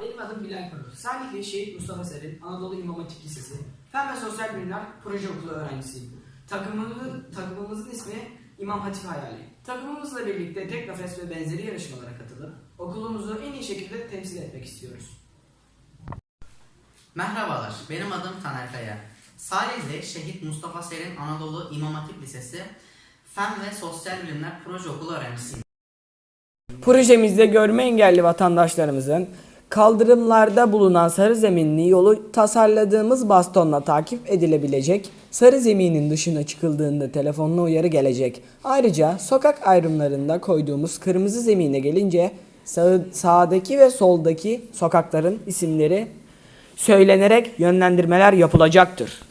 benim adım Bilal Parıl. Salihli Şehit Mustafa Serin, Anadolu İmam Hatip Lisesi, Fen ve Sosyal Bilimler Proje Okulu öğrencisiyim. Takımımızın, takımımızın ismi İmam Hatip Hayali. Takımımızla birlikte tek nefes ve benzeri yarışmalara katılıp okulumuzu en iyi şekilde temsil etmek istiyoruz. Merhabalar, benim adım Taner Kaya. Salihli Şehit Mustafa Serin Anadolu İmam Hatip Lisesi Fen ve Sosyal Bilimler Proje Okulu öğrencisiyim. Projemizde görme engelli vatandaşlarımızın kaldırımlarda bulunan sarı zeminli yolu tasarladığımız bastonla takip edilebilecek, sarı zeminin dışına çıkıldığında telefonla uyarı gelecek. Ayrıca sokak ayrımlarında koyduğumuz kırmızı zemine gelince sağ, sağdaki ve soldaki sokakların isimleri söylenerek yönlendirmeler yapılacaktır.